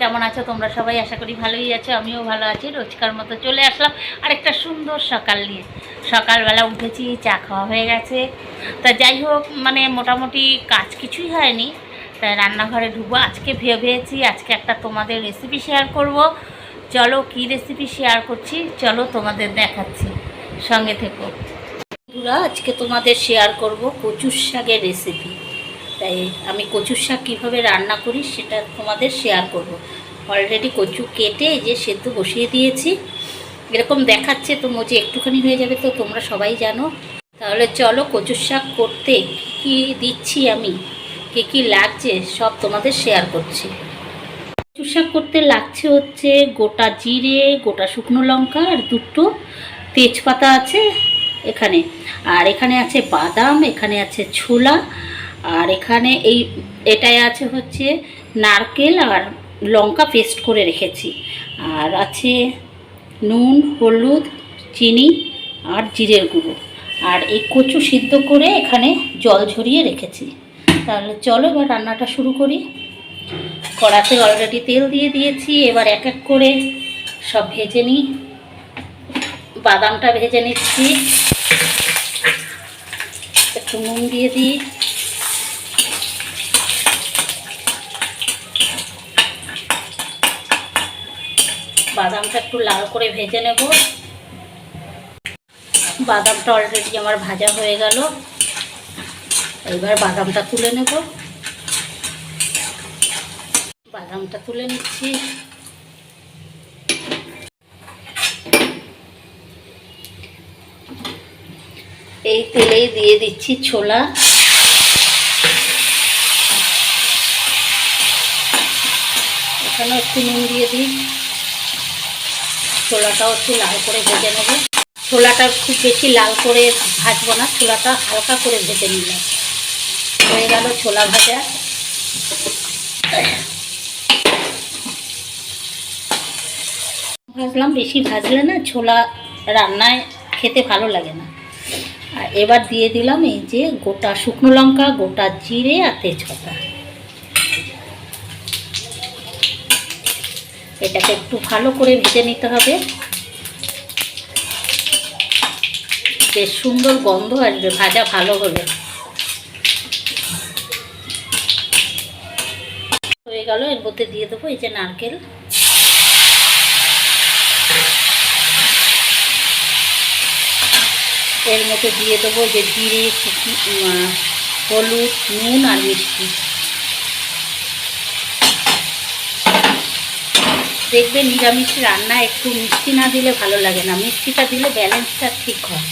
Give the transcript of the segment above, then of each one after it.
কেমন আছো? তোমরা সবাই আশা করি ভালোই আছো, আমিও ভালো আছি। রোজকার মতো চলে আসলাম আর একটা সুন্দর সকাল নিয়ে। সকালবেলা উঠেছি, চা খাওয়া হয়ে গেছে। তা যাই হোক মানে মোটামুটি কাজ কিছুই হয়নি। তা রান্নাঘরে ঢুকবো, আজকে ভেবেছি আজকে একটা তোমাদের রেসিপি শেয়ার করব। চলো কি রেসিপি শেয়ার করছি? চলো তোমাদের দেখাচ্ছি। সঙ্গে থেকো। আজকে তোমাদের শেয়ার করব কচুর শাকের রেসিপি তাই আমি কচুর শাক কীভাবে রান্না করি সেটা তোমাদের শেয়ার করব। অলরেডি কচু কেটে যে সেদ্ধ বসিয়ে দিয়েছি। এরকম দেখাচ্ছে তো মজে একটুখানি হয়ে যাবে তো তোমরা সবাই জানো। তাহলে চলো কচুর শাক করতে কী দিচ্ছি আমি? কী কী লাগছে সব তোমাদের শেয়ার করছি। কচুর শাক করতে লাগছে হচ্ছে গোটা জিরে, গোটা শুকনো লঙ্কা আর দুটো তেজপাতা আছে এখানে। আর এখানে আছে বাদাম, এখানে আছে ছোলা। আর এখানে এই, এটাই আছে হচ্ছে নারকেল আর লঙ্কা পেস্ট করে রেখেছি। আর আছে নুন, হলুদ, চিনি আর জিরের গুঁড়ো। আর এই কচু সিদ্ধ করে এখানে জল ঝরিয়ে রেখেছি। তাহলে চলো এবার রান্নাটা শুরু করি। কড়াতে অলরেডি তেল দিয়ে দিয়েছি, এবার এক এক করে সব ভেজে নিই। বাদামটা ভেজে নিচ্ছি। একটু নুন দিয়ে দিই। বাদামটা একটু লাল করে ভেজে নেব। বাদামটা অলরেডি আমার ভাজা হয়ে গেল। এবার বাদামটা তুলে নেব। বাদামটা তুলে নিচ্ছি। এই তেলেই দিয়ে দিচ্ছি ছোলা। এখানে একটু নুন দিয়ে দিই। ছোলাটাও একটু লাল করে ভেজে নেব। ছোলাটা খুব বেশি লাল করে ভাজবো না, ছোলাটা হালকা করে ভেজে নিলাম। হয়ে গেল ছোলা ভাজা। ভাজলাম বেশি ভাজলে না ছোলা রান্নায় খেতে ভালো লাগে না। আর এবার দিয়ে দিলাম এই যে গোটা শুকনো লঙ্কা, গোটা জিরে আর তেজপাতা। এটাকে একটু ভালো করে ভেজে নিতে হবে। বেশ সুন্দর গন্ধ আসবে, ভাজা ভালো হলে হয়ে গেল, এর মধ্যে দিয়ে দেবো এই যে নারকেল। এর মধ্যে দিয়ে দেবো যে জিরে হলুদ, নুন আর মিষ্টি। দেখবে নিরামিষ রান্না একটু মিষ্টি না দিলে ভালো লাগে না। মিষ্টিটা দিলে ব্যালেন্সটা ঠিক হয়।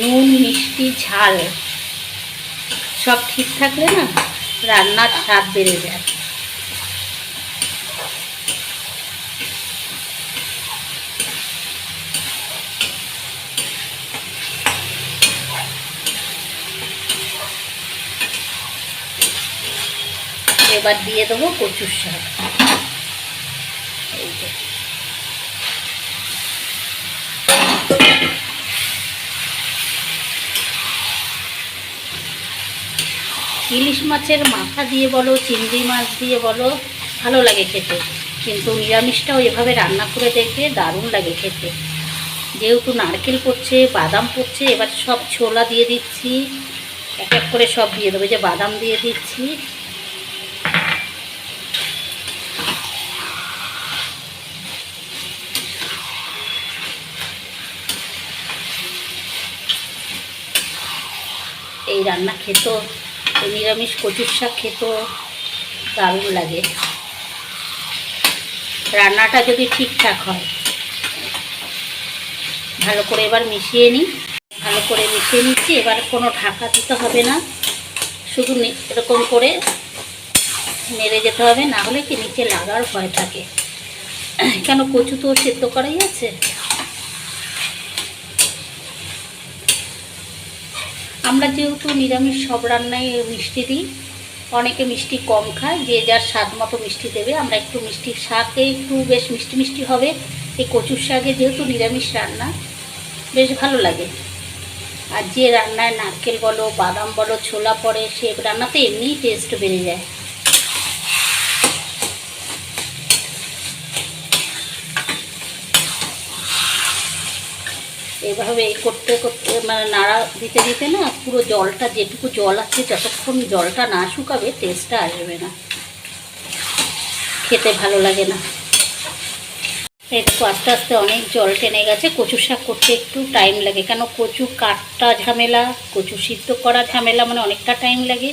নুন, মিষ্টি, ঝাল সব ঠিক থাকলে না রান্নার স্বাদ বেড়ে যায়। এবার দিয়ে দেবো কচুর শাক। ইলিশ মাছের মাথা দিয়ে বলো, চিংড়ি মাছ দিয়ে বলো, ভালো লাগে খেতে। কিন্তু নিরামিষটাও এভাবে রান্না করে দেখবে দারুণ লাগে খেতে। যেহেতু নারকেল পড়ছে, বাদাম পড়ছে, এবার সব ছোলা দিয়ে দিচ্ছি। এক এক করে সব দিয়ে দেবো যে বাদাম দিয়ে দিচ্ছি। এই রান্না খেত নিরামিষ কচুর শাক খেত, দারুণ লাগে। রান্নাটা যদি ঠিকঠাক হয়। ভালো করে এবার মিশিয়ে নিই। ভালো করে মিশিয়ে নিচ্ছি, এবার কোনো ঢাকা দিতে হবে না। শুধু এরকম করে নেড়ে যেতে হবে, না হলে কি নিচে লাগার ভয় থাকে। কেন কচু তো সেদ্ধ করাই আছে? আমরা যেহেতু নিরামিষ সব রান্নায় মিষ্টি দিই, অনেকে মিষ্টি কম খায়, যে যার স্বাদ মতো মিষ্টি দেবে। আমরা একটু মিষ্টি শাকে একটু বেশ মিষ্টি মিষ্টি হবে। এই কচুর শাকে যেহেতু নিরামিষ রান্না, বেশ ভালো লাগে। আর যে রান্নায় নারকেল বলো, বাদাম বলো, ছোলা পড়ে, সে রান্নাতে এমনিই টেস্ট বেড়ে যায়। এভাবে এই করতে করতে মানে নাড়া দিতে দিতে না পুরো জলটা, যেটুকু জল আছে, যতক্ষণ জলটা না শুকাবে টেস্টটা আসবে না। খেতে ভালো লাগে না। দেখো আস্তে আস্তে অনেক জল টেনে গেছে। কচু শাক করতে একটু টাইম লাগে। কেন কচু কাটটা ঝামেলা, কচু সিদ্ধ করা ঝামেলা মানে অনেকটা টাইম লাগে।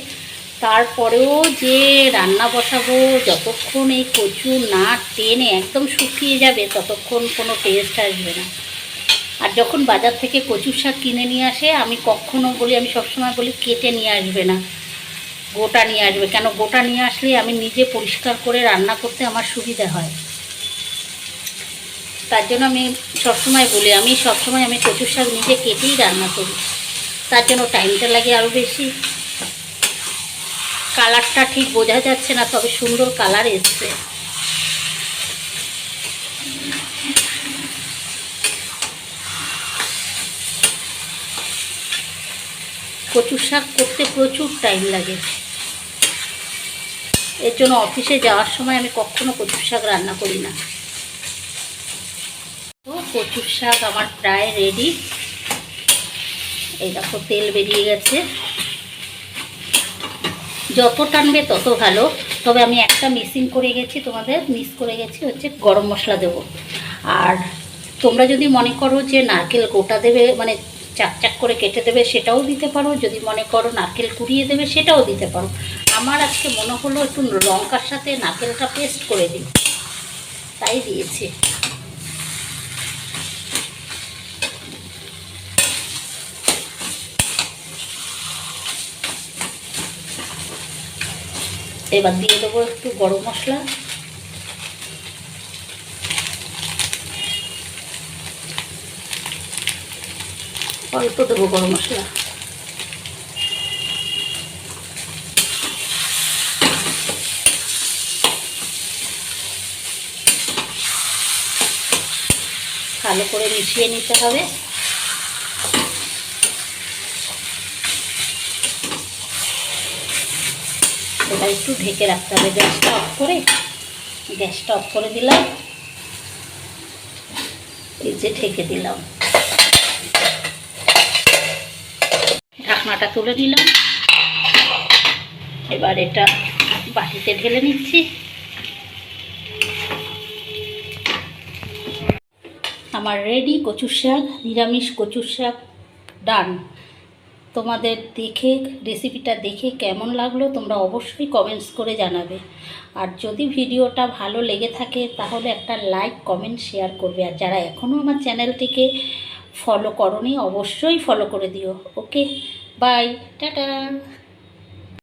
তারপরেও যে রান্না বসাবো, যতক্ষণ এই কচু না টেনে একদম শুকিয়ে যাবে, ততক্ষণ কোনো টেস্ট আসবে না। আর যখন বাজার থেকে কচু শাক কিনে নিয়ে আসে, আমি কখনো বলি, আমি সবসময় বলি, কেটে নিয়ে আসবে না। গোটা নিয়ে আসবে। কেন গোটা নিয়ে আসলে আমি নিজে পরিষ্কার করে রান্না করতে আমার সুবিধা হয়। তার জন্য আমি সবসময় বলি, আমি সবসময় আমি কচুর শাক নিজে কেটেই রান্না করি। তার জন্য টাইমটা লাগে আরও বেশি। কালারটা ঠিক বোঝা যাচ্ছে না, তবে সুন্দর কালার এসছে। কচুর শাক করতে প্রচুর টাইম লাগে। এর জন্য অফিসে যাওয়ার সময় আমি কখনো কচুর শাক রান্না করি না। তো কচুর শাক আমার প্রায় রেডি এই দেখো, তেল বেরিয়ে গেছে। যত টানবে তত ভালো। তবে আমি একটা মিসিং করে গেছি, তোমাদের মিস করে গেছি, হচ্ছে গরম মশলা দেবো। আর তোমরা যদি মনে করো যে নারকেল গোটা দেবে মানে চাক চাক করে কেটে দেবে, সেটাও দিতে পারো। যদি মনে করো নারকেল কুড়িয়ে দেবে, সেটাও দিতে পারো। আমার আজকে মনে হলো একটু লঙ্কার সাথে নারকেলটা পেস্ট করে দিই। তাই দিয়েছি। এবার দিয়ে দেবো একটু গরম মশলা। অল্প দেবো গরম মশলা। ভালো করে মিশিয়ে নিতে হবে। এবার একটু ঢেকে রাখতে হবে। গ্যাসটা অফ করে, গ্যাসটা অফ করে দিলাম। এই যে ঢেকে দিলাম। ঢাকনাটা তুলে নিলাম। এবার এটা বাটিতে ঢেলে নিচ্ছি। আমার রেডি কচুর শাক, নিরামিষ কচুর শাক ডান তোমাদের দেখে রেসিপিটা দেখে কেমন লাগল তোমরা অবশ্যই কমেন্টস করে জানাবে। আর যদি ভিডিওটা ভালো লেগে থাকে, তাহলে একটা লাইক কমেন্ট শেয়ার করবে। আর যারা এখনও আমার চ্যানেলটিকে ফলো করনি, অবশ্যই ফলো করে দিও। ওকে Bye. ta-da.